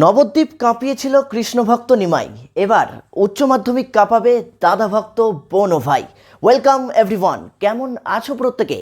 নবদ্বীপ কাঁপিয়েছিল কৃষ্ণভক্ত নিমাই। এবার উচ্চ মাধ্যমিক কাঁপাবে দাদা ভক্ত বোন ভাই। ওয়েলকাম এভরিওয়ান কেমন আছো প্রত্যেকে?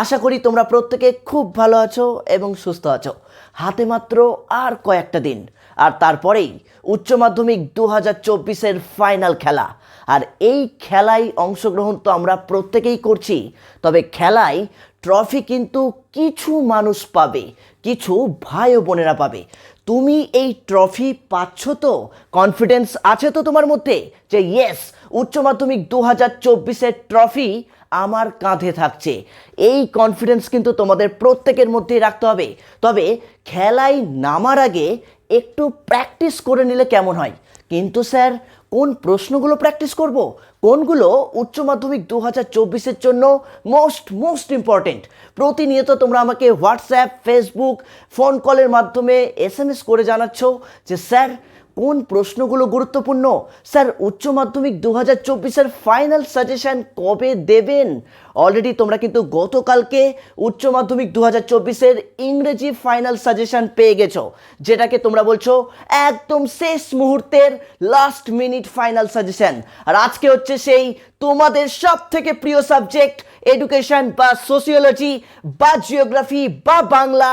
আশা করি তোমরা প্রত্যেকে খুব ভালো আছো এবং সুস্থ আছো। হাতে মাত্র আর কয়েকটা দিন। আর তারপরেই উচ্চ মাধ্যমিক দু হাজার চব্বিশের ফাইনাল খেলা। আর এই খেলায় অংশগ্রহণ তো আমরা প্রত্যেকেই করছি। তবে খেলায় ট্রফি কিন্তু কিছু মানুষ পাবে, কিছু ভাই ও বোনেরা পাবে। তুমি এই ট্রফি পাচ্ছ তো? কনফিডেন্স আছে তো তোমার মধ্যে? যে ইয়েস উচ্চ মাধ্যমিক দু হাজার চব্বিশের ট্রফি আমার কাঁধে থাকছে। এই কনফিডেন্স কিন্তু তোমাদের প্রত্যেকের মধ্যেই রাখতে হবে। তবে খেলায় নামার আগে একটু প্র্যাকটিস করে নিলে কেমন হয়? কিন্তু স্যার, কোন প্রশ্নগুলো প্র্যাকটিস করব? কোনগুলো উচ্চ মাধ্যমিক দু হাজার চব্বিশের জন্য মোস্ট মোস্ট ইম্পর্টেন্ট প্রতিনিয়ত তোমরা আমাকে হোয়াটসঅ্যাপ ফেসবুক ফোন কলের মাধ্যমে এস এম এস করে জানাচ্ছ যে স্যার কোন প্রশ্নগুলো গুরুত্বপূর্ণ? স্যার, উচ্চ মাধ্যমিক দু হাজার চব্বিশের ফাইনাল সাজেশন কবে দেবেন? অলরেডি তোমরা কিন্তু গতকালকে উচ্চ মাধ্যমিক দু হাজার চব্বিশের ইংরেজি ফাইনাল সাজেশন পেয়ে গেছো, যেটাকে তোমরা বলছো একদম শেষ মুহূর্তের লাস্ট মিনিট ফাইনাল সাজেশন আর আজকে হচ্ছে সেই তোমাদের সব থেকে প্রিয় সাবজেক্ট এডুকেশন বা সোসিওলজি বা জিওগ্রাফি বা বাংলা,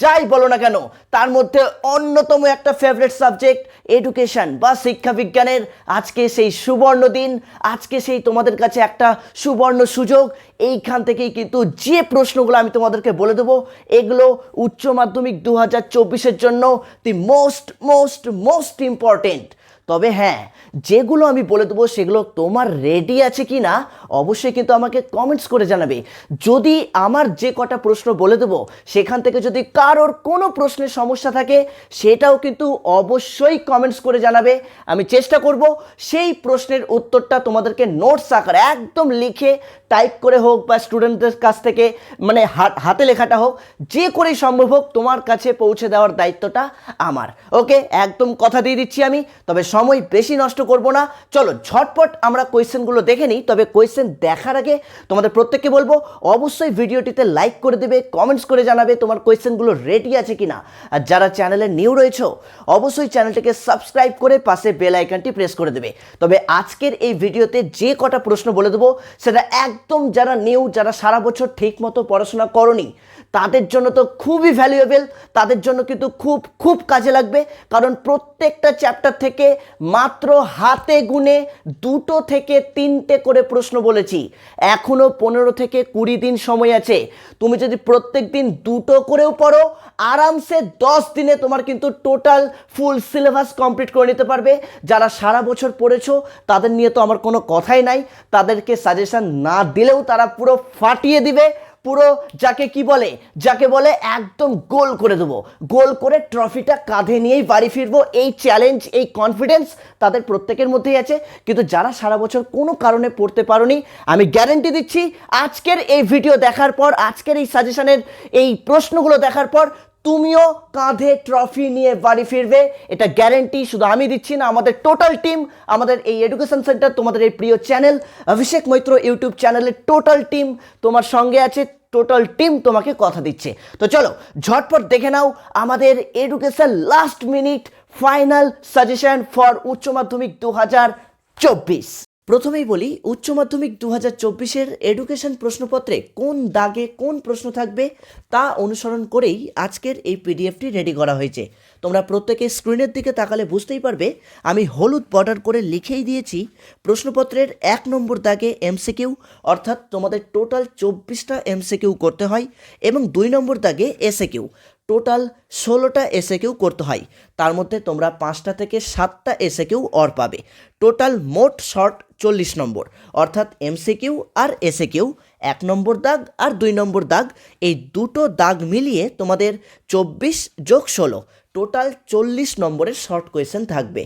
যাই বলো না কেন, তার মধ্যে অন্যতম একটা ফেভারিট সাবজেক্ট এডুকেশন বা শিক্ষা বিজ্ঞানের। আজকে সেই সুবর্ণ দিন, আজকে সেই তোমাদের কাছে একটা সুবর্ণ সুযোগ। এইখান থেকেই কিন্তু যে প্রশ্নগুলো আমি তোমাদেরকে বলে দেবো, এগুলো উচ্চ মাধ্যমিক দু হাজার চব্বিশের জন্য the most most most important তবে হ্যাঁ যেগুলো আমি বলে দেবো, সেগুলো তোমার রেডি আছে কি না অবশ্যই কিন্তু আমাকে কমেন্টস করে জানাবে। যদি আমার যে কটা প্রশ্ন বলে দেবো, সেখান থেকে যদি কারোর কোনো প্রশ্নের সমস্যা থাকে, সেটাও কিন্তু অবশ্যই কমেন্টস করে জানাবে। আমি চেষ্টা করব সেই প্রশ্নের উত্তরটা তোমাদেরকে নোটস আকারে একদম লিখে টাইপ করে হোক বা স্টুডেন্টদের কাছ থেকে মানে হাত- লেখাটা হোক, যে করেই সম্ভব হোক, তোমার কাছে পৌঁছে দেওয়ার দায়িত্বটা আমার। ওকে? একদম কথা দিয়ে দিচ্ছি আমি, তবে সময় বেশি নষ্ট করব না। চলো ঝটপট আমরা কোয়েশ্চেনগুলো দেখে নিই, তবে কোয়েশ্চেন দেখার আগে তোমাদের প্রত্যেককে বলব, অবশ্যই ভিডিওটিতে লাইক করে দেবে কমেন্টস করে জানাবে তোমার কোয়েশ্চেনগুলো রেডি আছে কিনা। আর যারা চ্যানেলে নিউ রয়েছে, অবশ্যই চ্যানেলটিকে সাবস্ক্রাইব করে পাশে বেল আইকনটি প্রেস করে দেবে। তবে আজকের এই ভিডিওতে যে কটা প্রশ্ন বলে দেবো, সেটা একদম যারা নিউ যারা সারা বছর ঠিক মতো পড়াশোনা করনি, তাদের জন্য তো খুবই ভ্যালুয়েবল তাদের জন্য কিন্তু খুব খুব কাজে লাগবে। কারণ প্রত্যেকটা চ্যাপ্টার থেকে মাত্র হাতে গুনে দুটো থেকে তিনটে করে প্রশ্ন বলেছি। এখনও পনেরো থেকে কুড়ি দিন সময় আছে। তুমি যদি প্রত্যেক দিন দুটো করেও পড়ো, আরামসে দশ দিনে তোমার কিন্তু টোটাল ফুল সিলেবাস কমপ্লিট করে নিতে পারবে। যারা সারা বছর পড়েছো, তাদের নিয়ে তো আমার কোনো কথাই নাই। তাদেরকে সাজেশান না দিলেও তারা পুরো ফাটিয়ে দিবে। পুরো যাকে কি বলে, যাকে বলে একদম গোল করে দেবো। গোল করে ট্রফিটা কাঁধে নিয়েই বাড়ি ফিরবো। এই চ্যালেঞ্জ এই কনফিডেন্স তাদের প্রত্যেকের মধ্যেই আছে। কিন্তু যারা সারা বছর কোনো কারণে পড়তে পারোনি, আমি গ্যারেন্টি দিচ্ছি, আজকের এই ভিডিও দেখার পর, আজকের এই সাজেশনের এই প্রশ্নগুলো দেখার পর তুমিও কাঁধে ট্রফি নিয়ে বাড়ি ফিরবে। এটা গ্যারেন্টি শুধু আমি দিচ্ছি না, আমাদের টোটাল টিম আমাদের এই এডুকেশন সেন্টার তোমাদের এই প্রিয় চ্যানেল অভিষেক মৈত্র ইউটিউব চ্যানেলের টোটাল টিম তোমার সঙ্গে আছে টোটাল টিম তোমাকে কথা দিচ্ছে। তো চলো, ঝটপট দেখে নাও আমাদের education last minute final suggestion for উচ্চ মাধ্যমিক দু হাজার চব্বিশ। প্রথমেই বলি, উচ্চ মাধ্যমিক দু হাজার চব্বিশের এডুকেশন প্রশ্নপত্রে কোন দাগে কোন প্রশ্ন থাকবে তা অনুসরণ করেই আজকের এই পিডিএফটি রেডি করা হয়েছে। তোমরা প্রত্যেকে স্ক্রিনের দিকে তাকালে বুঝতেই পারবে, আমি হলুদ বর্ডার করে লিখেই দিয়েছি, প্রশ্নপত্রের এক নম্বর দাগে এমসিকিউ, অর্থাৎ তোমাদের টোটাল চব্বিশটা এমসিকিউ করতে হয়, এবং দুই নম্বর দাগে এসএ কিউ টোটাল ষোলোটা এসে কিউ করতে হয়। তার মধ্যে তোমরা পাঁচটা থেকে সাতটা এসে কিউ অর পাবে। টোটাল মোট শর্ট চল্লিশ নম্বর। অর্থাৎ এমসিকিউ আর এসে কিউ এক নম্বর দাগ আর দুই নম্বর দাগ। এই দুটো দাগ মিলিয়ে তোমাদের চব্বিশ যোগ ষোলো। টোটাল চল্লিশ নম্বরের শর্ট কোয়েশ্চেন থাকবে।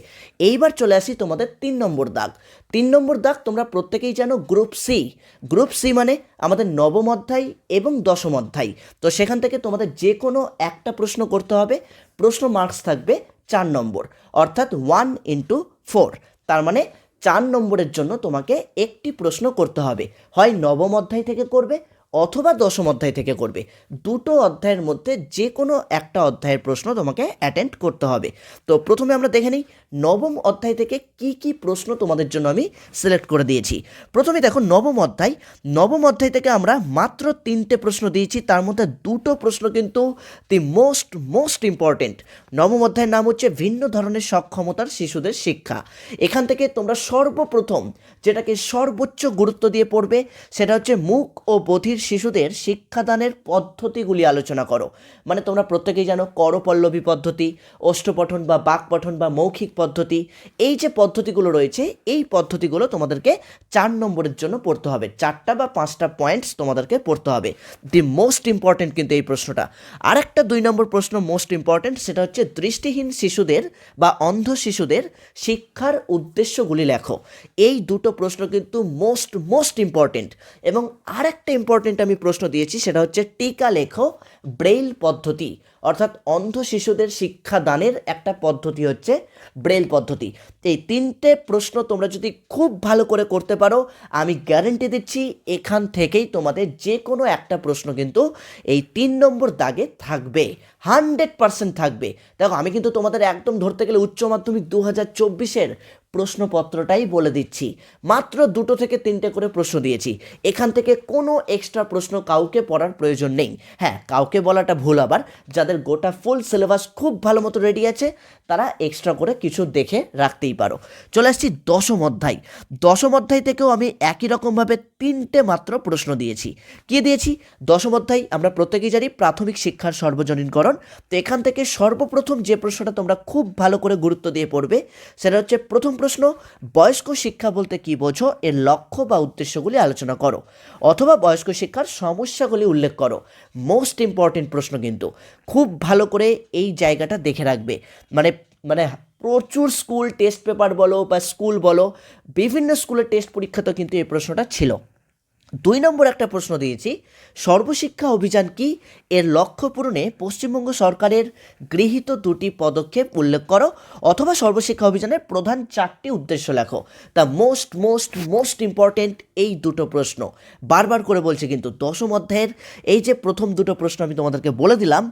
এইবার চলে আসি তোমাদের তিন নম্বর দাগ। তিন নম্বর দাগ তোমরা প্রত্যেকেই জানো গ্রুপ সি। গ্রুপ সি মানে আমাদের নবম অধ্যায় এবং দশম অধ্যায়। তো সেখান থেকে তোমাদের যে কোনো একটা প্রশ্ন করতে হবে। প্রশ্ন মার্কস থাকবে চার নম্বর, অর্থাৎ ওয়ান ইন্টু ফোর তার মানে চার নম্বরের জন্য তোমাকে একটি প্রশ্ন করতে হবে। হয় নবম অধ্যায় থেকে করবে অথবা দশম অধ্যায় থেকে করবে। দুটো অধ্যায়ের মধ্যে যে কোনো একটা অধ্যায়ের প্রশ্ন তোমাকে অ্যাটেন্ড করতে হবে। তো প্রথমে আমরা দেখে নিই, নবম অধ্যায় থেকে কি কি প্রশ্ন তোমাদের জন্য আমি সিলেক্ট করে দিয়েছি। প্রথমে দেখো নবম অধ্যায়। নবম অধ্যায় থেকে আমরা মাত্র তিনটে প্রশ্ন দিয়েছি, তার মধ্যে দুটো প্রশ্ন কিন্তু দি মোস্ট মোস্ট ইম্পর্টেন্ট নবম অধ্যায়ের নাম হচ্ছে ভিন্ন ধরনের সক্ষমতার শিশুদের শিক্ষা। এখান থেকে তোমরা সর্বপ্রথম যেটাকে সর্বোচ্চ গুরুত্ব দিয়ে পড়বে, সেটা হচ্ছে মুখ ও বধির শিশুদের শিক্ষাদানের পদ্ধতিগুলি আলোচনা করো। মানে তোমরা প্রত্যেকেই জানো করপল্লবী পদ্ধতি, অষ্টপঠন বা বাক পঠন বা মৌখিক পদ্ধতি। এই যে পদ্ধতিগুলো রয়েছে, এই পদ্ধতিগুলো তোমাদেরকে চার নম্বরের জন্য পড়তে হবে। চারটা বা পাঁচটা পয়েন্টস তোমাদেরকে পড়তে হবে। দি মোস্ট ইম্পর্টেন্ট কিন্তু এই প্রশ্নটা। আরেকটা দুই নম্বর প্রশ্ন মোস্ট ইম্পর্টেন্ট সেটা হচ্ছে দৃষ্টিহীন শিশুদের বা অন্ধ শিশুদের শিক্ষার উদ্দেশ্যগুলি লেখো। এই দুটো প্রশ্ন কিন্তু মোস্ট মোস্ট ইম্পর্টেন্ট এবং আরেকটা ইম্পর্টেন্ট আমি প্রশ্ন দিয়েছি, সেটা হচ্ছে টিকা লেখো, ব্রেইল পদ্ধতি, অর্থাৎ অন্ধ শিশুদের শিক্ষাদানের একটা পদ্ধতি হচ্ছে ব্রেল পদ্ধতি। এই তিনটে প্রশ্ন তোমরা যদি খুব ভালো করে করতে পারো, আমি গ্যারেন্টি দিচ্ছি এখান থেকেই তোমাদের যে কোনো একটা প্রশ্ন কিন্তু এই তিন নম্বর দাগে থাকবে হান্ড্রেড পার্সেন্ট থাকবে। দেখো, আমি কিন্তু তোমাদের একদম ধরতে গেলে উচ্চ মাধ্যমিক দু হাজার চব্বিশের প্রশ্নপত্রটাই বলে দিচ্ছি। মাত্র দুটো থেকে তিনটে করে প্রশ্ন দিয়েছি। এখান থেকে কোনো এক্সট্রা প্রশ্ন কাউকে পড়ার প্রয়োজন নেই। হ্যাঁ কাউকে বলাটা ভুল আবার। যাদের গোটা ফুল সিলেবাস খুব ভালো মতো রেডি আছে তারা এক্সট্রা করে কিছু দেখে রাখতেই পারো। চলে আসছি দশম অধ্যায়। দশম অধ্যায় থেকেও আমি একই রকমভাবে তিনটে মাত্র প্রশ্ন দিয়েছি। কি দিয়েছি? দশম অধ্যায় আমরা প্রত্যেকেই জানি প্রাথমিক শিক্ষার সর্বজনীনকরণ। তো এখান থেকে সর্বপ্রথম যে প্রশ্নটা তোমরা খুব ভালো করে গুরুত্ব দিয়ে পড়বে, সেটা হচ্ছে প্রথম প্রশ্ন, বয়স্ক শিক্ষা বলতে কি বোঝো? এর লক্ষ্য বা উদ্দেশ্যগুলি আলোচনা করো। অথবা বয়স্ক শিক্ষার সমস্যাগুলি উল্লেখ করো। মোস্ট ইম্পর্টেন্ট প্রশ্ন কিন্তু। খুব ভালো করে এই জায়গাটা দেখে রাখবে। মানে মানে প্রচুর স্কুল টেস্ট পেপার বলো বা স্কুল বলো, বিভিন্ন স্কুলের টেস্ট পরীক্ষাতেও কিন্তু এই প্রশ্নটা ছিল। দুই নম্বর একটা প্রশ্ন দিয়েছি, সর্বশিক্ষা অভিযান কি? এর লক্ষ্য পূরণে পশ্চিমবঙ্গ সরকারের গৃহীত দুটি পদক্ষেপ উল্লেখ করো, অথবা সর্বশিক্ষা অভিযানের প্রধান চারটি উদ্দেশ্য লেখো। The most most most important এই দুটো প্রশ্ন। বারবার করে বলছি কিন্তু দশম অধ্যায়ের এই যে প্রথম দুটো প্রশ্ন আমি তোমাদেরকে বলে দিলাম,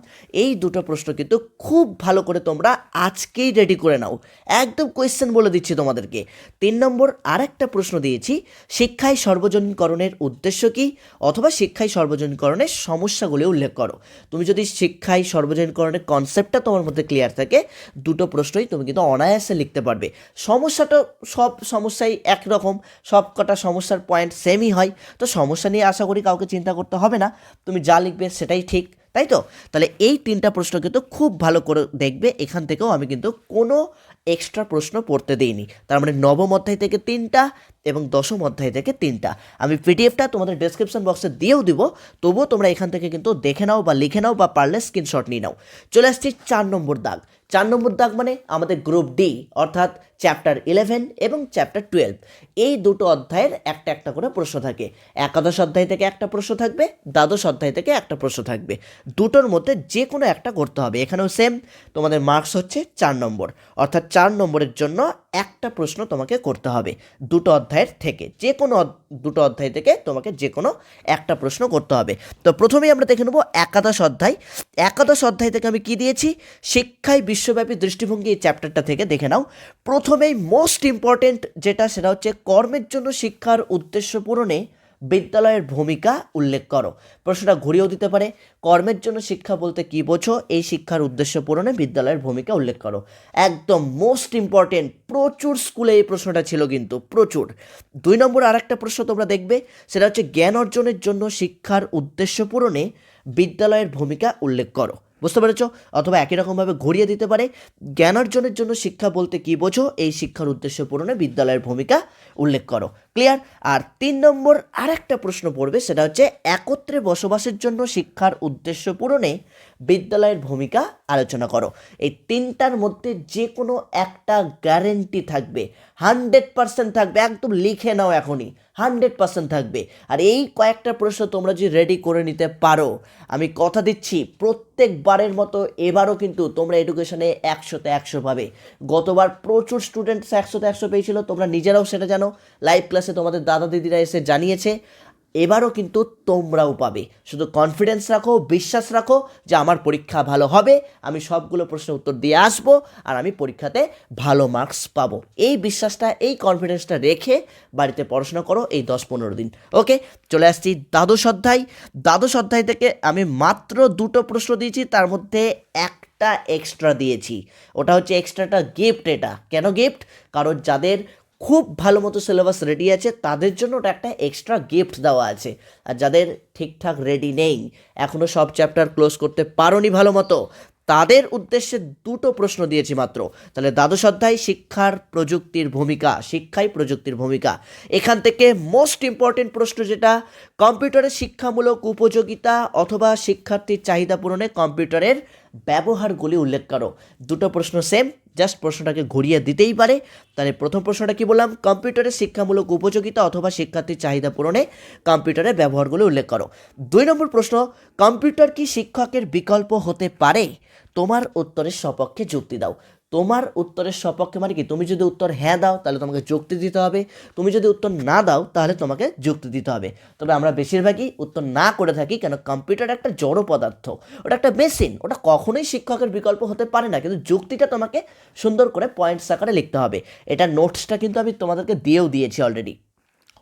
এই দুটো প্রশ্ন কিন্তু খুব ভালো করে তোমরা আজকেই রেডি করে নাও। একদম কোয়েশ্চেন বলে দিচ্ছি তোমাদেরকে। তিন নম্বর আরেকটা প্রশ্ন দিয়েছি, শিক্ষায় সর্বজনীনকরণের উদ্দেশ্য কি? অথবা শিক্ষায় সর্বজনীকরণের সমস্যাগুলি উল্লেখ করো। তুমি যদি শিক্ষায় সর্বজনীকরণের কনসেপ্টটা তোমার মধ্যে ক্লিয়ার থাকে, দুটো প্রশ্নই তুমি কিন্তু অনায়াসে লিখতে পারবে। সমস্যাটা সব সমস্যাই একরকম সব কটা সমস্যার পয়েন্ট সেমই হয়। তো সমস্যা নিয়ে আশা করি কাউকে চিন্তা করতে হবে না। তুমি যা লিখবে সেটাই ঠিক, তাই তো? তাহলে এই তিনটা প্রশ্ন কিন্তু খুব ভালো করে দেখবে। এখান থেকেও আমি কিন্তু কোনো এক্সট্রা প্রশ্ন পড়তে দিইনি। তার মানে নবম অধ্যায় থেকে তিনটা এবং দশম অধ্যায় থেকে তিনটা। আমি পিডিএফটা তোমাদের ডেসক্রিপশন বক্সে দিয়েও দিব, তবুও তোমরা এখান থেকে কিন্তু দেখে নাও বা লিখে নাও বা পারলে স্ক্রিনশট নিয়ে নাও। চলে আসছি চার নম্বর দাগ। চার নম্বর দাগ মানে আমাদের গ্রুপ ডি অর্থাৎ চ্যাপ্টার ইলেভেন এবং চ্যাপ্টার টুয়েলভ এই দুটো অধ্যায়ের একটা একটা করে প্রশ্ন থাকে। একাদশ অধ্যায় থেকে একটা প্রশ্ন থাকবে, দ্বাদশ অধ্যায় থেকে একটা প্রশ্ন থাকবে। দুটোর মধ্যে যে কোনো একটা করতে হবে। এখানেও সেম তোমাদের মার্কস হচ্ছে চার নম্বর। অর্থাৎ চার নম্বরের জন্য একটা প্রশ্ন তোমাকে করতে হবে দুটো অধ্যায়ের থেকে, যে কোনো দুটো অধ্যায় থেকে তোমাকে যে কোনো একটা প্রশ্ন করতে হবে। তো প্রথমেই আমরা দেখে নেব একাদশ অধ্যায়। একাদশ অধ্যায় থেকে আমি কি দিয়েছি? শিক্ষায় বিশ্বব্যাপী দৃষ্টিভঙ্গি এই চ্যাপ্টারটা থেকে দেখে নাও। প্রথমেই মোস্ট ইম্পর্টেন্ট যেটা, সেটা হচ্ছে কর্মের জন্য শিক্ষার উদ্দেশ্য পূরণে বিদ্যালয়ের ভূমিকা উল্লেখ করো। প্রশ্নটা ঘুরিয়েও দিতে পারে, কর্মের জন্য শিক্ষা বলতে কি বোঝো? এই শিক্ষার উদ্দেশ্য পূরণে বিদ্যালয়ের ভূমিকা উল্লেখ করো। একদম মোস্ট ইম্পর্টেন্ট প্রচুর স্কুলে এই প্রশ্নটা ছিল কিন্তু, প্রচুর। দুই নম্বর আরেকটা প্রশ্ন তোমরা দেখবে, সেটা হচ্ছে জ্ঞান অর্জনের জন্য শিক্ষার উদ্দেশ্য পূরণে বিদ্যালয়ের ভূমিকা উল্লেখ করো। বুঝতে পেরেছ? অথবা একই রকমভাবে ঘুরিয়ে দিতে পারে। জ্ঞান অর্জনের জন্য শিক্ষা বলতে কি বোঝো? এই শিক্ষার উদ্দেশ্য পূরণে বিদ্যালয়ের ভূমিকা উল্লেখ করো। ক্লিয়ার? আর তিন নম্বর আরেকটা প্রশ্ন পড়বে, সেটা হচ্ছে, একত্রে বসবাসের জন্য শিক্ষার উদ্দেশ্য পূরণে বিদ্যালয়ের ভূমিকা আলোচনা করো। এই তিনটার মধ্যে যে কোনো একটা গ্যারেন্টি থাকবে। হান্ড্রেড পার্সেন্ট থাকবে। একদম লিখে নাও এখনই। হান্ড্রেড পার্সেন্ট থাকবে। আর এই কয়েকটা প্রশ্ন তোমরা যদি রেডি করে নিতে পারো, আমি কথা দিচ্ছি, প্রত্যেকবারের মতো এবারও কিন্তু তোমরা এডুকেশনে একশোতে একশো পাবে। গতবার প্রচুর স্টুডেন্টস একশোতে একশো পেয়েছিল, তোমরা নিজেরাও সেটা জানো। লাইভ ক্লাসে তোমাদের দাদা দিদিরা এসে জানিয়েছে। এবারও কিন্তু তোমরাও পাবে। শুধু কনফিডেন্স রাখো, বিশ্বাস রাখো যে আমার পরীক্ষা ভালো হবে। আমি সবগুলো প্রশ্নের উত্তর দিয়ে আসব আর আমি পরীক্ষাতে ভালো মার্কস পাবো। এই বিশ্বাসটা, এই কনফিডেন্সটা রেখে বাড়িতে পড়াশোনা করো এই দশ পনেরো দিন। ওকে, চলে আসছি দ্বাদশ অধ্যায়। দ্বাদশ অধ্যায় থেকে আমি মাত্র দুটো প্রশ্ন দিয়েছি, তার মধ্যে একটা এক্সট্রা দিয়েছি। ওটা হচ্ছে এক্সট্রাটা গিফট এটা। কেন গিফট কারণ যাদের খুব ভালো মতো সিলেবাস রেডি আছে, তাদের জন্য ওটা একটা এক্সট্রা গিফট দেওয়া আছে। আর যাদের ঠিকঠাক রেডি নেই এখনও সব চ্যাপ্টার ক্লোজ করতে পারোনি ভালো মতো, তাদের উদ্দেশ্যে দুটো প্রশ্ন দিয়েছি মাত্র। তাহলে দ্বাদশ অধ্যায়, শিক্ষার প্রযুক্তির ভূমিকা, শিক্ষাই প্রযুক্তির ভূমিকা। এখান থেকে মোস্ট ইম্পর্টেন্ট প্রশ্ন যেটা, কম্পিউটারের শিক্ষামূলক উপযোগিতা অথবা শিক্ষার্থীর চাহিদা পূরণে কম্পিউটারের ব্যবহারগুলি উল্লেখ করো। দুটো প্রশ্ন সেম জাস্ট প্রশ্নটাকে ঘুরিয়ে দিতেই পারে। তাহলে প্রথম প্রশ্নটা কি বললাম? কম্পিউটারের শিক্ষামূলক উপযোগিতা অথবা শিক্ষার্থীর চাহিদা পূরণে কম্পিউটারের ব্যবহারগুলো উল্লেখ করো। দুই নম্বর প্রশ্ন, কম্পিউটার কি শিক্ষকের বিকল্প হতে পারে? তোমার উত্তরের সপক্ষে যুক্তি দাও। তোমার উত্তরের সপক্ষে মানে কি? তুমি যদি উত্তর হ্যাঁ দাও, তাহলে তোমাকে যুক্তি দিতে হবে। তুমি যদি উত্তর না দাও, তাহলে তোমাকে যুক্তি দিতে হবে। তবে আমরা বেশিরভাগই উত্তর না করে থাকি কেন? কম্পিউটার একটা জড় পদার্থ। ওটা একটা মেশিন। ওটা কখনোই শিক্ষকের বিকল্প হতে পারে না। কিন্তু যুক্তিটা তোমাকে সুন্দর করে পয়েন্টস আকারে লিখতে হবে। এটা নোটসটা কিন্তু আমি তোমাদেরকে দিয়েও দিয়েছি অলরেডি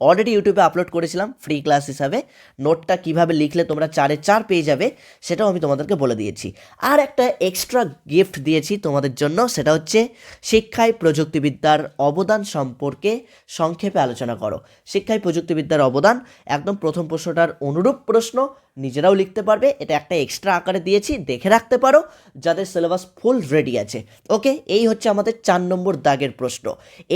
অলরেডি ইউটিউবে আপলোড করেছিলাম ফ্রি ক্লাস হিসাবে। নোটটা কীভাবে লিখলে তোমরা চারে চার পেয়ে যাবে, সেটাও আমি তোমাদেরকে বলে দিয়েছি। আর একটা এক্সট্রা গিফট দিয়েছি তোমাদের জন্য, সেটা হচ্ছে শিক্ষায় প্রযুক্তিবিদ্যার অবদান সম্পর্কে সংক্ষেপে আলোচনা করো। শিক্ষায় প্রযুক্তিবিদ্যার অবদান, একদম প্রথম প্রশ্নটার অনুরূপ প্রশ্ন নিজেরাও লিখতে পারবে, এটা একটা এক্সট্রা আকারে দিয়েছি, দেখে রাখতে পারো, যাদের সিলেবাস ফুল রেডি আছে। ওকে এই হচ্ছে আমাদের চার নম্বর দাগের প্রশ্ন।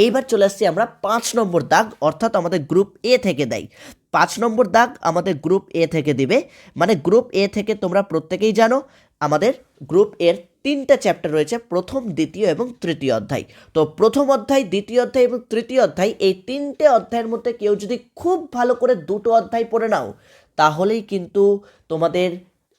এইবার চলে আসছি আমরা পাঁচ নম্বর দাগ, অর্থাৎ আমাদের গ্রুপ এ থেকে দেয়। পাঁচ নম্বর দাগ আমাদের গ্রুপ এ থেকে দিবে। মানে গ্রুপ এ থেকে তোমরা প্রত্যেকেই জানো, আমাদের গ্রুপ এর তিনটা চ্যাপ্টার রয়েছে, প্রথম, দ্বিতীয় এবং তৃতীয় অধ্যায়। তো প্রথম অধ্যায়, দ্বিতীয় অধ্যায় এবং তৃতীয় অধ্যায়, এই তিনটে অধ্যায়ের মধ্যে কেউ যদি খুব ভালো করে দুটো অধ্যায় পড়ে নাও তাহলেই কিন্তু তোমাদের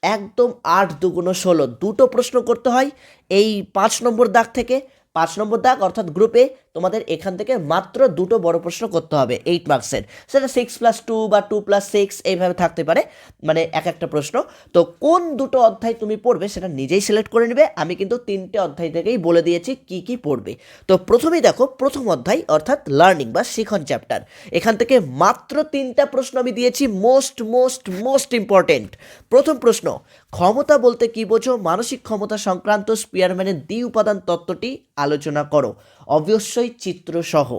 একদম আট দুগুণ ষোলো। দুটো প্রশ্ন করতে হয় এই পাঁচ নম্বর দাগ থেকে। পাঁচ নম্বর দাগ অর্থাৎ গ্রুপে তোমাদের এখান থেকে মাত্র দুটো বড় প্রশ্ন করতে হবে এইট মার্কসের সেটা সিক্স প্লাস টু বা টু প্লাস সিক্স এইভাবে থাকতে পারে মানে এক একটা প্রশ্ন। তো কোন দুটো অধ্যায় তুমি পড়বে সেটা নিজেই সিলেক্ট করে নেবে। আমি কিন্তু তিনটে অধ্যায় থেকেই বলে দিয়েছি কি কি পড়বে। তো প্রথমেই দেখো, প্রথম অধ্যায় অর্থাৎ লার্নিং বা শিখন চ্যাপ্টার এখান থেকে মাত্র তিনটা প্রশ্ন আমি দিয়েছি মোস্ট মোস্ট মোস্ট ইম্পর্টেন্ট প্রথম প্রশ্ন, ক্ষমতা বলতে কি বোঝো? মানসিক ক্ষমতা সংক্রান্ত স্পিয়ারম্যানের দ্বি উপাদান তত্ত্বটি আলোচনা করো। অবশ্যই চিত্রসহ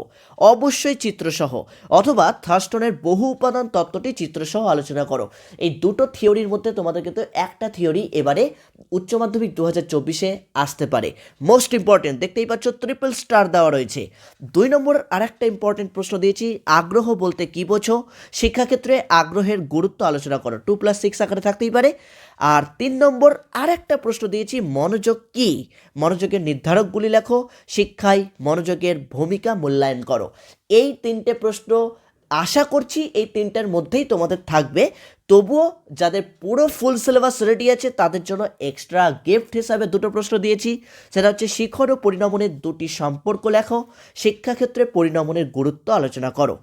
অবশ্যই চিত্রসহ অথবা থার্স্টনের বহু উপাদান তত্ত্বটি চিত্রসহ আলোচনা করো। এই দুটো থিওরির মধ্যে তোমাদের কিন্তু একটা থিওরি এবারে উচ্চ মাধ্যমিক দু হাজার চব্বিশে আসতে পারে। মোস্ট ইম্পর্টেন্ট দেখতেই পাচ্ছ ট্রিপল স্টার দেওয়া রয়েছে। দুই নম্বর আরেকটা ইম্পর্টেন্ট প্রশ্ন দিয়েছি, আগ্রহ বলতে কি বোঝো? শিক্ষাক্ষেত্রে আগ্রহের গুরুত্ব আলোচনা করো। টু প্লাস সিক্স আকারে থাকতেই পারে। আর তিন নম্বর, আরেকটা প্রশ্ন দিয়েছি, মনোযোগ কি? মনোযোগের নির্ধারকগুলি লেখো, শিক্ষায় মনোযোগের ভূমিকা মূল্যায়ন করো। এই তিনটে প্রশ্ন আশা করছি এই তিনটার মধ্যেই তোমাদের থাকবে। তবুও যাদের পুরো ফুল সিলেবাস রেডি আছে, তাদের জন্য এক্সট্রা গিফট হিসাবে দুটো প্রশ্ন দিয়েছি। সেটা হচ্ছে শিখন ও পরিণমনের দুটি সম্পর্ক লেখো, শিক্ষাক্ষেত্রে পরিণমনের গুরুত্ব আলোচনা করো।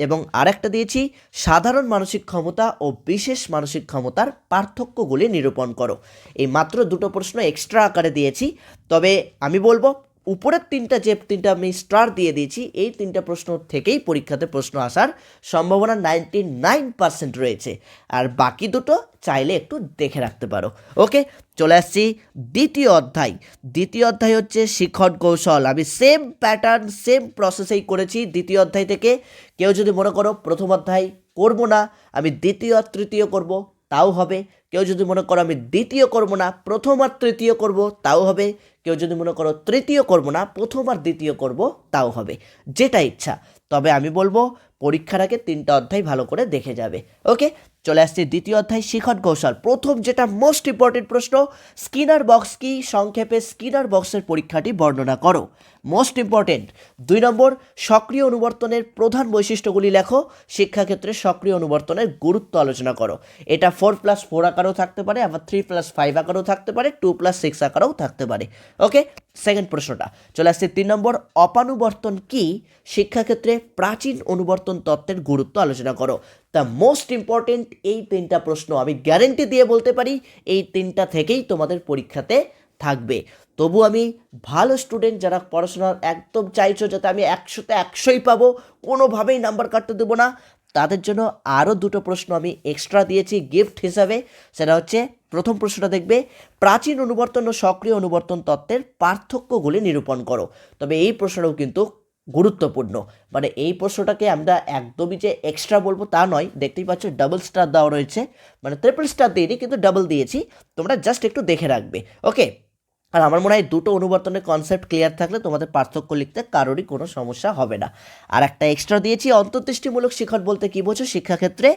এবং আরেকটা দিয়েছি, সাধারণ মানসিক ক্ষমতা ও বিশেষ মানসিক ক্ষমতার পার্থক্যগুলি নিরূপণ করো। এই মাত্র দুটো প্রশ্ন এক্সট্রা আকারে দিয়েছি, তবে আমি বলব উপরের তিনটা যে তিনটা আমি স্টার দিয়ে দিয়েছি, এই তিনটা প্রশ্ন থেকেই পরীক্ষাতে প্রশ্ন আসার সম্ভাবনা নাইনটি নাইন পার্সেন্ট রয়েছে। আর বাকি দুটো চাইলে একটু দেখে রাখতে পারো। ওকে চলে আসছি দ্বিতীয় অধ্যায়। দ্বিতীয় অধ্যায় হচ্ছে শিক্ষণ কৌশল। আমি সেম প্যাটার্ন সেম প্রসেসেই করেছি দ্বিতীয় অধ্যায় থেকে। কেউ যদি মনে করো প্রথম অধ্যায় করব না, আমি দ্বিতীয় তৃতীয় করব। তাও হবে। কেউ যদি মনে করো আমি দ্বিতীয় করব না, প্রথম আর তৃতীয় করব, তাও হবে। কেউ যদি মনে করো তৃতীয় করব না, প্রথম আর দ্বিতীয় করব, তাও হবে। যেটা ইচ্ছা। তবে আমি বলব, পরীক্ষার আগে তিনটা অধ্যায় ভালো করে দেখে যাবে। ওকে? চলে আসছি দ্বিতীয় অধ্যায় শিখন কৌশল। প্রথম যেটা মোস্ট ইম্পর্টেন্ট প্রশ্ন, স্কিনার বক্স কি? সংক্ষেপে স্কিনার বক্সের পরীক্ষাটি বর্ণনা করো। মোস্ট ইম্পর্টেন্ট দুই নম্বর, সক্রিয় অনুবর্তনের প্রধান বৈশিষ্ট্যগুলি লেখো। শিক্ষাক্ষেত্রে সক্রিয় অনুবর্তনের গুরুত্ব আলোচনা করো। এটা ফোর প্লাস ফোর আকারেও থাকতে পারে, আবার থ্রি প্লাস ফাইভ আকারেও থাকতে পারে টু প্লাস সিক্স আকারেও থাকতে পারে। ওকে সেকেন্ড প্রশ্নটা। চলে আসছে তিন নম্বর, অপানুবর্তন কি? শিক্ষাক্ষেত্রে প্রাচীন অনুবর্তন তত্ত্বের গুরুত্ব আলোচনা করো। দ্য মোস্ট ইম্পর্টেন্ট এই তিনটা প্রশ্ন আমি গ্যারেন্টি দিয়ে বলতে পারি, এই তিনটা থেকেই তোমাদের পরীক্ষাতে থাকবে। তবু আমি ভালো স্টুডেন্ট যারা পড়াশোনার একদম চাইছো যাতে আমি একশোতে একশোই পাবো, কোনোভাবেই নাম্বার কাটতে দেবো না। তাদের জন্য আরও দুটো প্রশ্ন আমি এক্সট্রা দিয়েছি গিফট হিসাবে। সেটা হচ্ছে, প্রথম প্রশ্নটা দেখবে, প্রাচীন অনুবর্তন ও সক্রিয় অনুবর্তন তত্ত্বের পার্থক্যগুলি নিরূপণ করো। তবে এই প্রশ্নটাও কিন্তু গুরুত্বপূর্ণ। মানে এই প্রশ্নটাকে আমরা একদমই যে এক্সট্রা বলব তা নয়। দেখতেই পাচ্ছ ডাবল স্টার দেওয়া রয়েছে। মানে ট্রিপল স্টার দিইনি কিন্তু ডাবল দিয়েছি। তোমরা জাস্ট একটু দেখে রাখবে। ওকে আর আমার মনে হয় দুটো অনুবর্তনের কনসেপ্ট ক্লিয়ার থাকলে তোমাদের পার্থক্য লিখতে কারোরই কোনো সমস্যা হবে না। আর একটা এক্সট্রা দিয়েছি, অন্তর্দৃষ্টিমূলক শিক্ষণ বলতে কী বোঝো? শিক্ষাক্ষেত্রে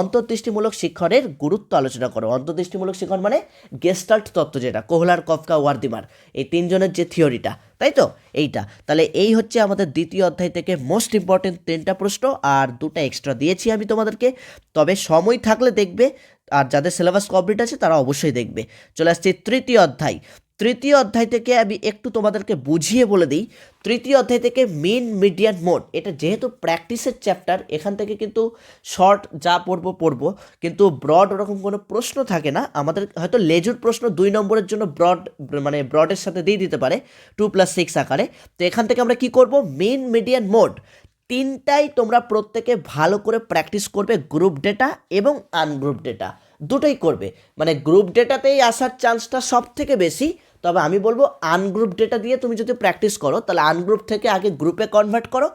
অন্তর্দৃষ্টিমূলক শিক্ষণের গুরুত্ব আলোচনা করো। অন্তর্দৃষ্টিমূলক শিক্ষণ মানে গেস্টাল্ট তত্ত্ব যেটা, কোহলার, কফকা, ওয়ার্দিমার, এই তিনজনের যে থিওরিটা, তাই তো? এইটা। তাহলে এই হচ্ছে আমাদের দ্বিতীয় অধ্যায় থেকে মোস্ট ইম্পর্টেন্ট তিনটা প্রশ্ন, আর দুটো এক্সট্রা দিয়েছি আমি তোমাদেরকে। তবে সময় থাকলে দেখবে, আর যাদের সিলেবাস কমপ্লিট আছে তারা অবশ্যই দেখবে। চলে আসছে তৃতীয় অধ্যায়। তৃতীয় অধ্যায় থেকে আমি একটু তোমাদেরকে বুঝিয়ে বলে দিই। তৃতীয় অধ্যায় থেকে মেন মিডিয়ান মোড এটা যেহেতু প্র্যাকটিসের চ্যাপ্টার এখান থেকে কিন্তু শর্ট যা পড়ব পড়ব। কিন্তু ব্রড ওরকম কোনো প্রশ্ন থাকে না। আমাদের হয়তো লেজুর প্রশ্ন দুই নম্বরের জন্য ব্রড মানে ব্রডের সাথে দিয়ে দিতে পারে টু প্লাস সিক্স আকারে। তো এখান থেকে আমরা কি করব? মেন মিডিয়ান মোড তিনটাই তোমরা প্রত্যেকে ভালো করে প্র্যাকটিস করবে গ্রুপ ডেটা এবং আনগ্রুপ ডেটা দুটোই করবে। মানে গ্রুপ ডেটাতেই আসার চান্সটা সব থেকে বেশি। তবে আমি বলব আনগ্রুপ ডেটা দিয়ে তুমি যদি প্র্যাকটিস করো, তাহলে আনগ্রুপ থেকে আগে গ্রুপে কনভার্ট করো।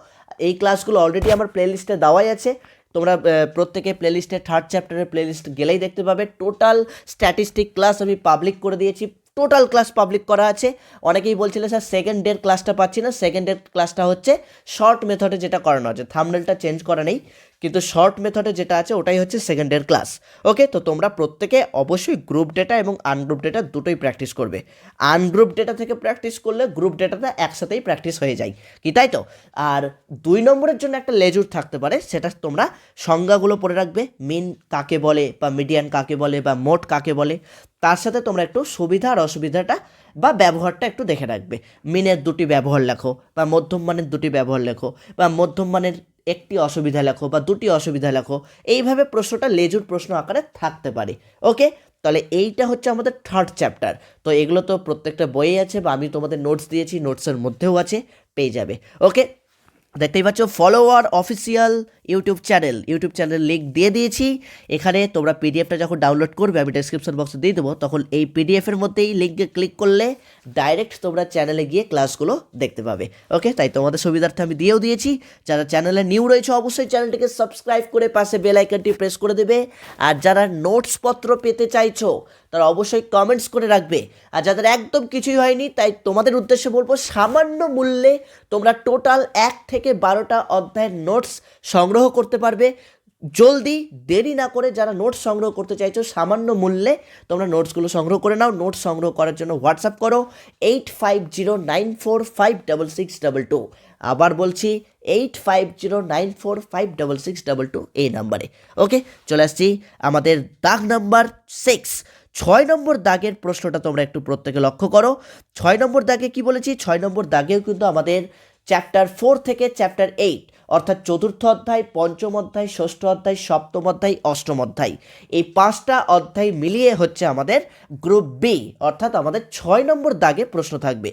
এই ক্লাসগুলো অলরেডি আমার প্লেলিস্টে দেওয়াই আছে। তোমরা প্রত্যেকে প্লেলিস্টে থার্ড চ্যাপ্টারের প্লেলিস্ট গেলেই দেখতে পাবে। টোটাল স্ট্যাটিস্টিক ক্লাস আমি পাবলিক করে দিয়েছি। টোটাল ক্লাস পাবলিক করা আছে। অনেকেই বলছিল, স্যার সেকেন্ড ডের ক্লাসটা পাচ্ছি না। সেকেন্ড ডের ক্লাসটা হচ্ছে শর্ট মেথডে যেটা করানো আছে। থামনেলটা চেঞ্জ করা নেই। কিন্তু শর্ট মেথডে যেটা আছে, ওটাই হচ্ছে সেকেন্ড ডের ক্লাস ওকে তো তোমরা প্রত্যেকে অবশ্যই গ্রুপ ডেটা এবং আনগ্রুপ ডেটা দুটোই প্র্যাকটিস করবে। আনগ্রুপ ডেটা থেকে প্র্যাকটিস করলে গ্রুপ ডেটাটা একসাথেই প্র্যাকটিস হয়ে যায়। কি, তাই তো? আর দুই নম্বরের জন্য একটা লেজুর থাকতে পারে, সেটা তোমরা সংজ্ঞাগুলো পড়ে রাখবে। মিন কাকে বলে বা মিডিয়ান কাকে বলে বা মোট কাকে বলে, তার সাথে তোমরা একটু সুবিধা আর অসুবিধাটা বা ব্যবহারটা একটু দেখে রাখবে। মিনের দুটি ব্যবহার লেখো বা মধ্যম মানের দুটি ব্যবহার লেখো বা মধ্যম মানের একটি অসুবিধা লেখো বা দুটি অসুবিধা লেখো, এইভাবে প্রশ্নটা লেজুর প্রশ্ন আকারে থাকতে পারে। ওকে? তাহলে এইটা হচ্ছে আমাদের থার্ড চ্যাপ্টার তো এগুলো তো প্রত্যেকটা বইয়ে আছে বা আমি তোমাদের নোটস দিয়েছি নোটসের মধ্যেও আছে, পেয়ে যাবে। ওকে? দেখতেই পাচ্ছ follower official YouTube channel YouTube channel link দিয়ে দিয়েছি। এখানে তোমরা পিডিএফটা যখন ডাউনলোড করবে, আমি ডেসক্রিপশন বক্সে দিয়ে দেবো, তখন এই পিডিএফের মধ্যেই লিঙ্কে ক্লিক করলে ডাইরেক্ট তোমরা চ্যানেলে গিয়ে ক্লাসগুলো দেখতে পাবে। ওকে তাই তোমাদের সুবিধার্থে আমি দিয়েও দিয়েছি। যারা চ্যানেলে নিউ রয়েছে, অবশ্যই চ্যানেলটিকে সাবস্ক্রাইব করে পাশে বেল আইকনটি প্রেস করে দেবে। আর যারা নোটসপত্র পেতে চাইছো তারা অবশ্যই কমেন্টস করে রাখবে। আর যাদের একদম কিছুই হয়নি, তাই তোমাদের উদ্দেশ্যে বলব, সামান্য মূল্যে তোমরা টোটাল এক থেকে বারোটা অধ্যায়ের নোটস সংগ্রহ করতে পারবে। জলদি, দেরি না করে যারা নোটস সংগ্রহ করতে চাইছো, সামান্য মূল্যে তোমরা নোটসগুলো সংগ্রহ করে নাও। নোটস সংগ্রহ করার জন্য হোয়াটসঅ্যাপ করো eight five zero nine four five double six double two আবার বলছি eight five zero nine four five double six double two এই নাম্বারে ওকে চলে আসছি আমাদের দাগ নাম্বার সিক্স ছয় নম্বর দাগের প্রশ্নটা তোমরা একটু প্রত্যেকে লক্ষ্য করো। ছয় নম্বর দাগে কি বলেছি? ছয় নম্বর দাগেও কিন্তু আমাদের চ্যাপ্টার ফোর থেকে চ্যাপ্টার এইট অর্থাৎ চতুর্থ অধ্যায়, পঞ্চম অধ্যায়, ষষ্ঠ অধ্যায়, সপ্তম অধ্যায়, অষ্টম অধ্যায়, এই পাঁচটা অধ্যায় মিলিয়ে হচ্ছে আমাদের গ্রুপ বি অর্থাৎ আমাদের ছয় নম্বর দাগে প্রশ্ন থাকবে।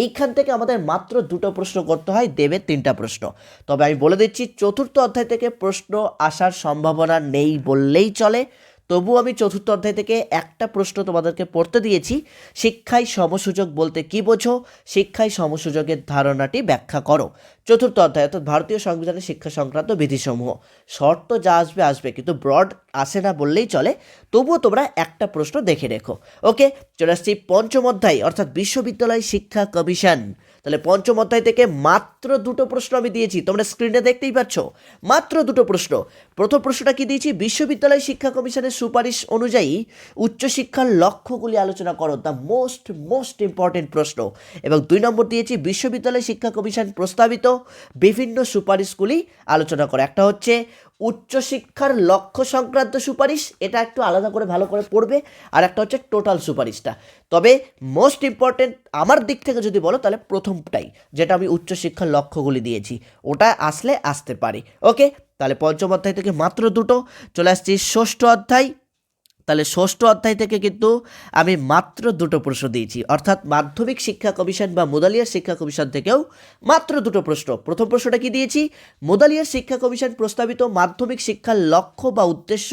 এইখান থেকে আমাদের মাত্র দুটো প্রশ্ন করতে হয় দেবে তিনটা প্রশ্ন। তবে আমি বলে দিচ্ছি, চতুর্থ অধ্যায় থেকে প্রশ্ন আসার সম্ভাবনা নেই বললেই চলে। তবু আমি চতুর্থ অধ্যায় থেকে একটা প্রশ্ন তোমাদেরকে পড়তে দিয়েছি। শিক্ষায় সমসুযোগ বলতে কি বোঝো? শিক্ষায় সমসুযোগের ধারণাটি ব্যাখ্যা করো। চতুর্থ অধ্যায়, অর্থাৎ ভারতীয় সংবিধানের শিক্ষা সংক্রান্ত বিধিসমূহ। শর্ত যা আসবে আসবে, কিন্তু ব্রড আসে না বললেই চলে। তবুও তোমরা একটা প্রশ্ন দেখে রেখো। ওকে চলে আসছি পঞ্চম অধ্যায়, অর্থাৎ বিশ্ববিদ্যালয় শিক্ষা কমিশন। তাহলে পঞ্চম অধ্যায় থেকে মাত্র দুটো প্রশ্ন আমি দিয়েছি। তোমরা স্ক্রিনে দেখতেই পাচ্ছ। মাত্র দুটো প্রশ্ন। প্রথম প্রশ্নটা কি দিয়েছি? বিশ্ববিদ্যালয় শিক্ষা কমিশনের সুপারিশ অনুযায়ী উচ্চশিক্ষার লক্ষ্যগুলি আলোচনা করো। দ্য মোস্ট মোস্ট ইম্পর্টেন্ট প্রশ্ন। এবং দুই নম্বর দিয়েছি, বিশ্ববিদ্যালয় শিক্ষা কমিশন প্রস্তাবিত বিভিন্ন সুপারিশগুলি আলোচনা করো। একটা হচ্ছে উচ্চশিক্ষার লক্ষ্য সংক্রান্ত সুপারিশ, এটা একটু আলাদা করে ভালো করে পড়বে, আর একটা হচ্ছে টোটাল সুপারিশটা। তবে মোস্ট ইম্পর্টেন্ট আমার দিক থেকে যদি বলো, তাহলে প্রথমটাই, যেটা আমি উচ্চশিক্ষার লক্ষ্যগুলি দিয়েছি, ওটা আসলে আসতে পারে। ওকে তাহলে পঞ্চম অধ্যায় থেকে মাত্র দুটো, চলে আসছি ষষ্ঠ অধ্যায়। তাহলে ষষ্ঠ অধ্যায় থেকে কিন্তু আমি মাত্র দুটো প্রশ্ন দিয়েছি। অর্থাৎ মাধ্যমিক শিক্ষা কমিশন বা মোদালিয়ার শিক্ষা কমিশন থেকেও মাত্র দুটো প্রশ্ন। প্রথম প্রশ্নটা কি দিয়েছি? মোদালিয়ার শিক্ষা কমিশন প্রস্তাবিত মাধ্যমিক শিক্ষার লক্ষ্য বা উদ্দেশ্য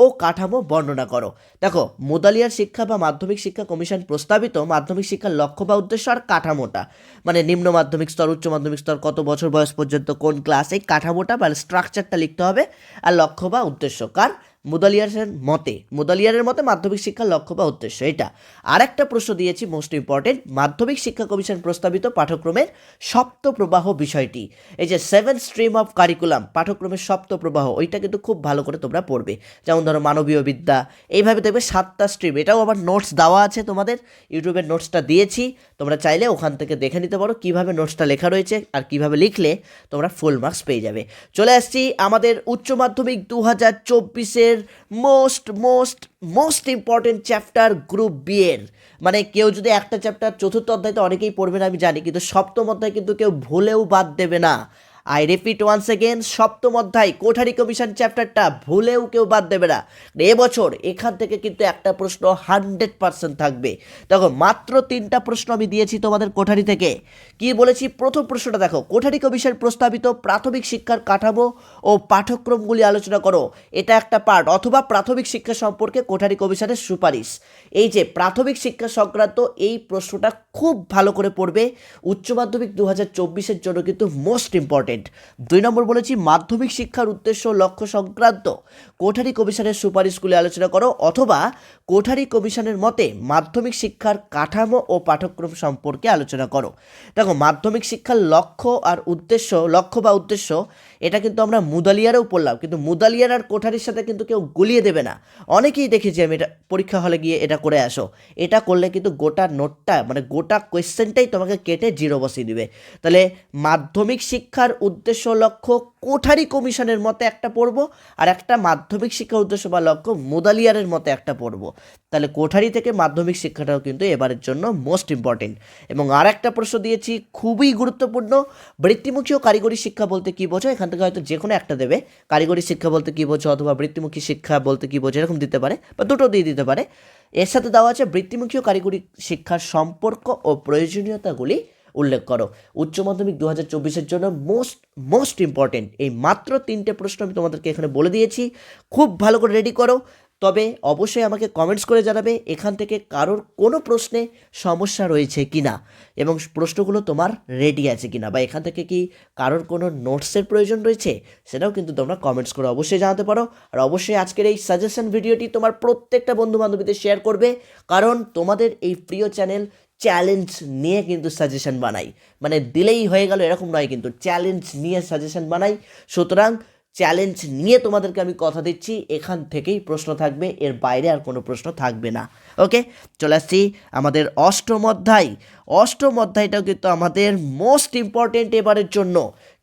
ও কাঠামো বর্ণনা করো। দেখো মোদালিয়ার শিক্ষা বা মাধ্যমিক শিক্ষা কমিশন প্রস্তাবিত মাধ্যমিক শিক্ষার লক্ষ্য বা উদ্দেশ্য আর কাঠামোটা। মানে নিম্ন মাধ্যমিক স্তর, উচ্চ মাধ্যমিক স্তর, কত বছর বয়স পর্যন্ত কোন ক্লাস, এই কাঠামোটা বা স্ট্রাকচারটা লিখতে হবে আর লক্ষ্য বা উদ্দেশ্য। কার? মুদালিয়ারের মতে মুদালিয়ারের মতে মাধ্যমিক শিক্ষার লক্ষ্য বা উদ্দেশ্য এটা। আর একটা প্রশ্ন দিয়েছি মোস্ট ইম্পর্টেন্ট মাধ্যমিক শিক্ষা কমিশন প্রস্তাবিত পাঠ্যক্রমের সপ্ত প্রবাহ বিষয়টি। এই যে সেভেন স্ট্রিম অফ কারিকুলাম পাঠ্যক্রমের সপ্ত প্রবাহ ওইটা কিন্তু খুব ভালো করে তোমরা পড়বে। যেমন ধরো মানবীয় বিদ্যা, এইভাবে দেখবে সাতটা স্ট্রিম এটাও আবার নোটস দেওয়া আছে তোমাদের। ইউটিউবের নোটসটা দিয়েছি, তোমরা চাইলে ওখান থেকে দেখে নিতে পারো কীভাবে নোটসটা লেখা রয়েছে আর কীভাবে লিখলে তোমরা ফুল মার্কস পেয়ে যাবে। চলে আসছি আমাদের উচ্চ মাধ্যমিক দু হাজার চব্বিশের most most most important chapter group B এর। মানে কেউ যদি একটা চ্যাপ্টার চতুর্থ অধ্যায় তো অনেকেই পড়বে না, আমি জানি, কিন্তু সপ্তম অধ্যায় কিন্তু কেউ ভুলেও বাদ দেবে না। আই রিপিট ওয়ান্স এগেন সপ্তম অধ্যায়, কোঠারি কমিশন চ্যাপ্টারটা ভুলেও কেউ বাদ দেবে না। এবছর এখান থেকে কিন্তু একটা প্রশ্ন হান্ড্রেড পার্সেন্ট থাকবে। দেখো, মাত্র তিনটা প্রশ্ন আমি দিয়েছি তোমাদের কোঠারি থেকে। কি বলেছি? প্রথম প্রশ্নটা দেখো, কোঠারি কমিশন প্রস্তাবিত প্রাথমিক শিক্ষার কাঠামো ও পাঠ্যক্রমগুলি আলোচনা করো। এটা একটা পার্ট অথবা প্রাথমিক শিক্ষা সম্পর্কে কোঠারি কমিশনের সুপারিশ। এই যে প্রাথমিক শিক্ষা সংক্রান্ত এই প্রশ্নটা খুব ভালো করে পড়বে। উচ্চ মাধ্যমিক দু হাজার চব্বিশের জন্য কিন্তু মোস্ট ইম্পর্টেন্ট দুই নম্বর বলেছি, মাধ্যমিক শিক্ষার উদ্দেশ্য লক্ষ্য সংক্রান্ত। কোঠারি কমিশনের সুপারিশগুলি আলোচনা করো, অথবা কোঠারি কমিশনের মতে মাধ্যমিক শিক্ষার কাঠামো ও পাঠ্যক্রম সম্পর্কে আলোচনা করো। দেখো, মাধ্যমিক শিক্ষার লক্ষ্য আর উদ্দেশ্য, লক্ষ্য বা উদ্দেশ্য এটা কিন্তু আমরা মুদালিয়ারেও পড়লাম, কিন্তু মুদালিয়ার আর কোঠারির সাথে কিন্তু কেউ গুলিয়ে দেবে না। অনেকেই দেখেছি আমি এটা, পরীক্ষা হলে গিয়ে এটা করে আসো। এটা করলে কিন্তু গোটা নোটটা মানে গোটা কোয়েশ্চেনটাই তোমাকে কেটে জিরো বসিয়ে দিবে। তাহলে মাধ্যমিক শিক্ষার উদ্দেশ্য লক্ষ্য কোঠারি কমিশনের মতে একটা পড়ব, আর একটা মাধ্যমিক শিক্ষার উদ্দেশ্য বা লক্ষ্য মুদালিয়ারের মতে একটা পড়ব। তাহলে কোঠারি থেকে মাধ্যমিক শিক্ষাটাও কিন্তু এবারের জন্য মোস্ট ইম্পর্টেন্ট এবং আর একটা প্রশ্ন দিয়েছি, খুবই গুরুত্বপূর্ণ, বৃত্তিমুখী ও কারিগরি শিক্ষা বলতে কী বোঝো এখান থেকে হয়তো যে কোনো একটা দেবে। কারিগরি শিক্ষা বলতে কী বোঝো অথবা বৃত্তিমুখী শিক্ষা বলতে কী বোঝো, এরকম দিতে পারে বা দুটো দিয়ে দিতে পারে। এর সাথে দেওয়া আছে বৃত্তিমুখী ও কারিগরি শিক্ষার সম্পর্ক ও প্রয়োজনীয়তাগুলি উল্লেখ করো। উচ্চ মাধ্যমিক দু হাজার চব্বিশের জন্য মোস্ট মোস্ট ইম্পর্টেন্ট এই মাত্র তিনটে প্রশ্ন আমি তোমাদেরকে এখানে বলে দিয়েছি। খুব ভালো করে রেডি করো। তবে অবশ্যই আমাকে কমেন্টস করে জানাবে এখান থেকে কারোর কোনো প্রশ্নে সমস্যা রয়েছে কি না এবং প্রশ্নগুলো তোমার রেডি আছে কি না বা এখান থেকে কি কারোর কোনো নোটসের প্রয়োজন রয়েছে সেটাও কিন্তু তোমরা কমেন্টস করে অবশ্যই জানাতে পারো। আর অবশ্যই আজকের এই সাজেশন ভিডিওটি তোমার প্রত্যেকটা বন্ধু বান্ধবীদের শেয়ার করবে কারণ তোমাদের এই প্রিয় চ্যানেল চ্যালেঞ্জ নিয়ে কিন্তু সাজেশন বানাই। মানে দিলেই হয়ে গেল, এরকম নয় কিন্তু চ্যালেঞ্জ নিয়ে সাজেশন বানাই। সুতরাং চ্যালেঞ্জ নিয়ে তোমাদেরকে আমি কথা দিচ্ছি, এখান থেকেই প্রশ্ন থাকবে, এর বাইরে আর কোনো প্রশ্ন থাকবে না। ওকে চলে আসছি আমাদের অষ্টম অধ্যায়। অষ্টম অধ্যায়টাও কিন্তু আমাদের মোস্ট ইম্পর্টেন্ট এবারের জন্য।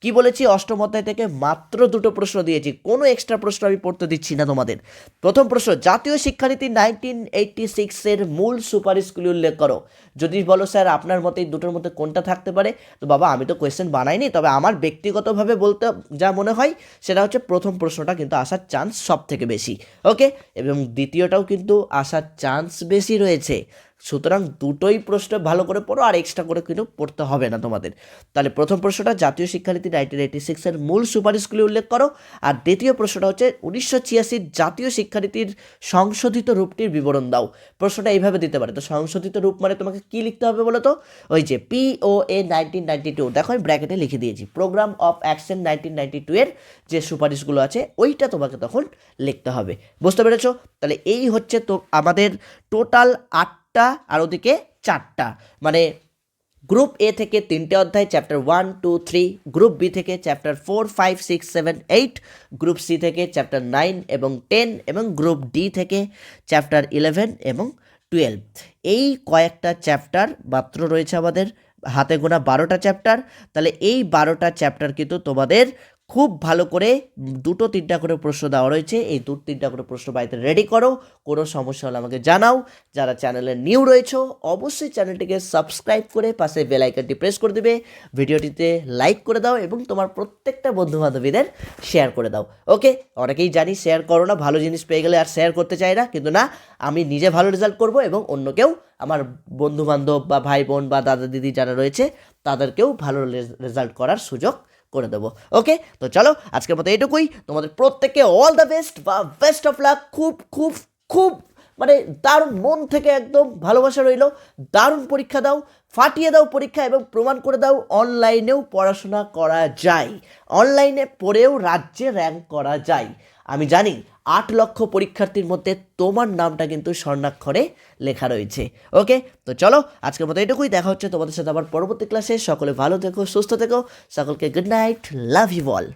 কি বলেছি? অষ্টম অধ্যায় থেকে মাত্র দুটো প্রশ্ন দিয়েছি। কোনো এক্সট্রা প্রশ্ন আমি পড়তে দিচ্ছি না তোমাদের। প্রথম প্রশ্ন, জাতীয় শিক্ষানীতি নাইনটিন এইটটি সিক্সের মূল সুপারিশগুলি উল্লেখ করো। যদি বলো, স্যার, আপনার মতে এই দুটোর মধ্যে কোনটা থাকতে পারে? তো বাবা, আমি তো কোয়েশ্চেন বানাইনি, তবে আমার ব্যক্তিগতভাবে বলতে যা মনে হয়, সেটা হচ্ছে প্রথম প্রশ্নটা কিন্তু আসার চান্স সব থেকে বেশি। ওকে এবং দ্বিতীয়টাও কিন্তু আসার চান্স বেশি রয়েছে। সুতরাং দুটোই প্রশ্ন ভালো করে পড়ো আর এক্সট্রা করে কিন্তু পড়তে হবে না তোমাদের। তাহলে প্রথম প্রশ্নটা, জাতীয় শিক্ষানীতি নাইনটিন এইটি সিক্সের মূল সুপারিশগুলি উল্লেখ করো। আর দ্বিতীয় প্রশ্নটা হচ্ছে, উনিশশো ছিয়াশির জাতীয় শিক্ষানীতির সংশোধিত রূপটির বিবরণ দাও। প্রশ্নটা এইভাবে দিতে পারে, তো সংশোধিত রূপ মানে তোমাকে কি লিখতে হবে বলো তো? ওই যে P O A nineteen ninety two দেখো আমি ব্র্যাকেটে লিখে দিয়েছি। Program of action nineteen ninety two এর যে সুপারিশগুলো আছে, ওইটা তোমাকে তখন লিখতে হবে। বুঝতে পেরেছ? তাহলে এই হচ্ছে তো আমাদের টোটাল আটটা আর ওদিকে চারটা। মানে গ্রুপ এ থেকে তিনটে অধ্যায় chapter one two three group B থেকে chapter four five six seven eight group C থেকে চ্যাপ্টার নাইন এবং টেন এবং গ্রুপ ডি থেকে চ্যাপ্টার ইলেভেন এবং টুয়েলভ এই কয়েকটা চ্যাপ্টার মাত্র রয়েছে আমাদের, হাতে গোনা বারোটা চ্যাপ্টার তাহলে এই বারোটা চ্যাপ্টার কিন্তু তোমাদের খুব ভালো করে দুটো, তিনটা করে প্রশ্ন দেওয়া রয়েছে। এই দু, তিনটা করে প্রশ্ন বাড়িতে রেডি করো। কোনো সমস্যা হলে আমাকে জানাও। যারা চ্যানেলে নিউ রয়েছে, অবশ্যই চ্যানেলটিকে সাবস্ক্রাইব করে পাশে বেল আইকনটি প্রেস করে দেবে। ভিডিওটিতে লাইক করে দাও এবং তোমার প্রত্যেকটা বন্ধু বান্ধবীদের শেয়ার করে দাও। ওকে অনেকেই জানি শেয়ার করো না, ভালো জিনিস পেয়ে গেলে আর শেয়ার করতে চাই না। কিন্তু না, আমি নিজে ভালো রেজাল্ট করব এবং অন্যকেও আমার বন্ধু বান্ধব বা ভাই বোন বা দাদা, দিদি যারা রয়েছে, তাদেরকেও ভালো রেজাল্ট করার সুযোগ করে দেবো। ওকে তো চলো, আজকের মতো এইটুকুই। তোমাদের প্রত্যেককে অল দ্য বেস্ট বা বেস্ট অফ লাক খুব খুব খুব মানে দারুণ মন থেকে একদম ভালোবাসা রইল। দারুণ পরীক্ষা দাও, ফাটিয়ে দাও পরীক্ষা এবং প্রমাণ করে দাও অনলাইনেও পড়াশোনা করা যায়। অনলাইনে পড়েও রাজ্যে র্যাঙ্ক করা যায়। আমি জানি আট লক্ষ পরীক্ষার্থীর মধ্যে তোমার নামটা কিন্তু স্বর্ণাক্ষরে লেখা রয়েছে। ওকে? তো চলো, আজকের মতো এটুকুই। দেখা হচ্ছে তোমাদের সাথে আবার পরবর্তী ক্লাসে। সকলে ভালো থেকো, সুস্থ থেকো। সকলকে good night love you all